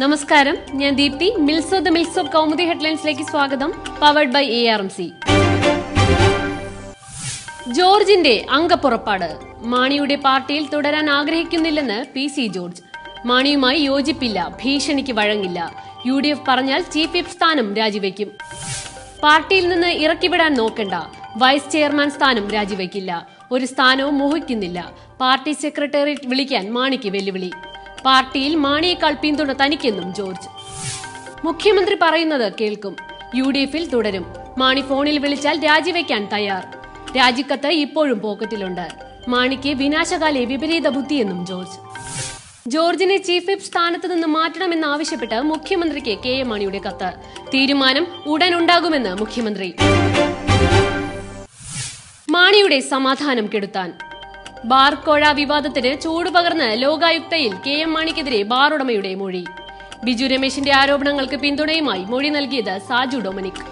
നമസ്കാരം. ഞാൻ Deepthi. Mills the Mills Kaumudi ഹെഡ്ലൈൻസിലേക്ക് സ്വാഗതം. Powered by A R M C ജോർജിന്റെ അംഗപ്പുറപ്പാട്. മാണിയുടെ പാർട്ടിയിൽ തുടരാൻ ആഗ്രഹിക്കുന്നില്ലെന്ന് പി സി ജോർജ്. മാണിയുമായി യോജിപ്പില്ല ഭീഷണിക്ക് വഴങ്ങില്ല. യു ഡി എഫ് പറഞ്ഞാൽ ചീഫ് വിപ്പ് സ്ഥാനം രാജിവെക്കും. പാർട്ടിയിൽ നിന്ന് ഇറക്കിവിടാൻ നോക്കണ്ട. വൈസ് ചെയർമാൻ സ്ഥാനം രാജിവെക്കില്ല. ഒരു സ്ഥാനവും മോഹിക്കുന്നില്ല. പാർട്ടി സെക്രട്ടേറിയറ്റ് വിളിക്കാൻ മാണിക്ക് വെല്ലുവിളി. പാർട്ടിയിൽ മാണിയേക്കാൾ പിന്തുണ തനിക്കെന്നും ജോർജ്. മുഖ്യമന്ത്രി പറയുന്നത് കേൾക്കും. യു ഡി എഫിൽ തുടരും. മാണി ഫോണിൽ വിളിച്ചാൽ രാജിവെക്കാൻ തയ്യാർ. രാജിക്കത്ത് ഇപ്പോഴും പോക്കറ്റിലുണ്ട്. മാണിക്ക് വിനാശകാലെ വിപരീത ബുദ്ധിയെന്നും ജോർജ്. ജോർജിനെ ചീഫ് വിപ്പ് സ്ഥാനത്ത് നിന്ന് മാറ്റണമെന്നാവശ്യപ്പെട്ട് മുഖ്യമന്ത്രിക്ക് കെ എം മാണിയുടെ കത്ത്. തീരുമാനം ഉടൻ ഉണ്ടാകുമെന്ന് മുഖ്യമന്ത്രി. മാണിയുടെ സമാധാനം കെടുത്താൻ. ബാർ കോഴ വിവാദത്തിന് ചൂടുപകർന്ന് ലോകായുക്തയിൽ കെ എം മാണിക്കെതിരെ ബാർ ഉടമയുടെ മൊഴി. ബിജു രമേശിന്റെ ആരോപണങ്ങൾക്ക് പിന്തുണയുമായി മൊഴി നൽകിയത് Saju Dominic.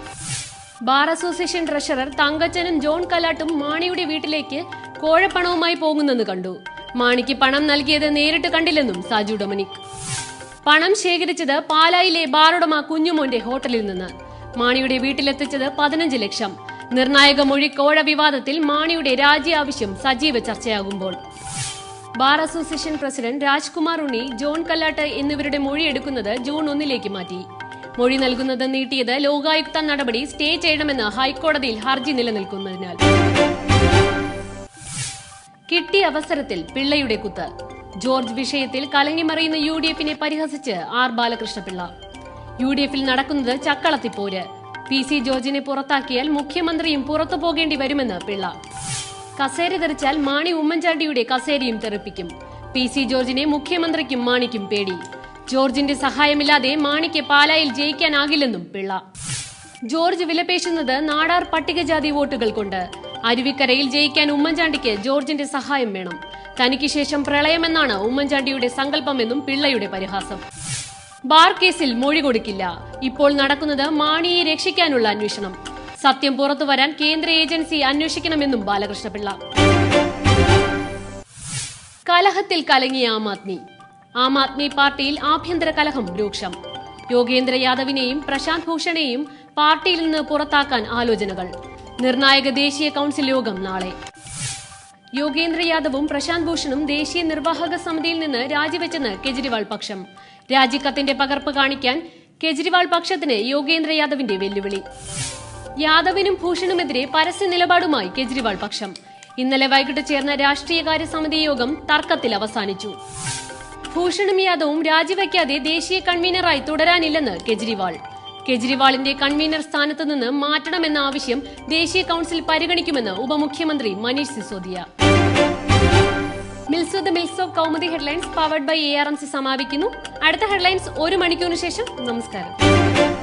Bar association treasurer തങ്കച്ചനും John കലാട്ടും മാണിയുടെ വീട്ടിലേക്ക് കോഴപ്പണവുമായി പോകുന്നെന്ന് കണ്ടു. മാണിക്ക് പണം നൽകിയത് നേരിട്ട് കണ്ടില്ലെന്നും സാജു ഡൊമിനിക്. പണം ശേഖരിച്ചത് പാലായിലെ ബാറുടമ കുഞ്ഞുമോന്റെ ഹോട്ടലിൽ നിന്ന്. മാണിയുടെ വീട്ടിലെത്തിച്ചത് പതിനഞ്ച് ലക്ഷം. നിർണായക മൊഴി കോഴ വിവാദത്തിൽ മാണിയുടെ രാജി ആവശ്യം സജീവ ചർച്ചയാകുമ്പോൾ. Bar association president Rajkumar Unni John Kallatt എന്നിവരുടെ മൊഴി എടുക്കുന്നത് ജൂൺ ഒന്നിലേക്ക് മാറ്റി. മൊഴി നൽകുന്നത് നീട്ടിയത് ലോകായുക്ത നടപടി സ്റ്റേ ചെയ്യണമെന്ന് ഹൈക്കോടതിയിൽ ഹർജി നിലനിൽക്കുന്നതിനാൽ. കിട്ടിയ അവസരത്തിൽ പിള്ളയുടെ കുത്ത്. ജോർജ് വിഷയത്തിൽ കലങ്ങിമറിയുന്ന യു ഡി എഫിനെ പരിഹസിച്ച് ആർ ബാലകൃഷ്ണപിള്ള. യു ഡി എഫിൽ നടക്കുന്നത് ചക്കളത്തിപ്പോര്. പി സി ജോർജിനെ പുറത്താക്കിയാൽ മുഖ്യമന്ത്രിയും പുറത്തു പോകേണ്ടി വരുമെന്ന് പിള്ള. കസേര തെറിച്ചാൽ മാണി ഉമ്മൻചാണ്ടിയുടെ കസേരയും തെറിപ്പിക്കും. പി സി ജോർജിനെ മുഖ്യമന്ത്രിക്കും മാണിക്കും പേടി. ജോർജിന്റെ സഹായമില്ലാതെ മാണിക്ക് പാലായിൽ ജയിക്കാനാകില്ലെന്നും പിള്ള. ജോർജ് വിലപേശുന്നത് നാടാർ പട്ടികജാതി വോട്ടുകൾ കൊണ്ട്. അരുവിക്കരയിൽ ജയിക്കാൻ ഉമ്മൻചാണ്ടിക്ക് ജോർജിന്റെ സഹായം വേണം. തനിക്ക് ശേഷം പ്രളയമെന്നാണ് ഉമ്മൻചാണ്ടിയുടെ സങ്കല്പമെന്നും പിള്ളയുടെ പരിഹാസം. ബാർ കേസിൽ മൊഴി കൊടുക്കില്ല. ഇപ്പോൾ നടക്കുന്നത് മാണിയെ രക്ഷിക്കാനുള്ള അന്വേഷണം. സത്യം പുറത്തു വരാൻ കേന്ദ്ര ഏജൻസി അന്വേഷിക്കണമെന്നും ബാലകൃഷ്ണപിള്ള. കലഹത്തിൽ കലങ്ങിയ ആം ആദ്മി. ആം ആദ്മി പാർട്ടിയിൽ ആഭ്യന്തര കലഹം രൂക്ഷം. യോഗേന്ദ്ര യാദവിനെയും പ്രശാന്ത് ഭൂഷണെയും പാർട്ടിയിൽ നിന്ന് പുറത്താക്കാൻ ആലോചനകൾ. നിർണായക ദേശീയ കൌൺസിൽ യോഗം നാളെ. യോഗേന്ദ്ര യാദവും പ്രശാന്ത് ഭൂഷണും ദേശീയ നിർവാഹക സമിതിയിൽ നിന്ന് രാജിവെച്ചെന്ന് കെജ്രിവാൾ പക്ഷം. രാജിക്കത്തിന്റെ പകർപ്പ് കാണിക്കാൻ കെജ്രിവാൾ പക്ഷത്തിന് യോഗേന്ദ്ര യാദവിന്റെ വെല്ലുവിളി. യാദവിനും ഭൂഷണുമെതിരെ പരസ്യ നിലപാടുമായി കെജ്രിവാൾ പക്ഷം. ഇന്നലെ വൈകിട്ട് ചേർന്ന രാഷ്ട്രീയകാര്യ സമിതി യോഗം തർക്കത്തിൽ അവസാനിച്ചു. ഭൂഷണും യാദവും രാജിവെക്കാതെ ദേശീയ കൺവീനറായി തുടരാനില്ലെന്ന് കെജ്രിവാൾ. കെജ്രിവാളിന്റെ കൺവീനർ സ്ഥാനത്ത് നിന്ന് മാറ്റണമെന്ന ആവശ്യം ദേശീയ കൌൺസിൽ പരിഗണിക്കുമെന്ന് ഉപമുഖ്യമന്ത്രി Manish Sisodia. Mills the Mills of Kaumudi headlines powered by A R M C സമാപിക്കുന്നു. അടുത്ത ഹെഡ്ലൈൻസ് ഒരു മണിക്കൂറിന് ശേഷം. നമസ്കാരം.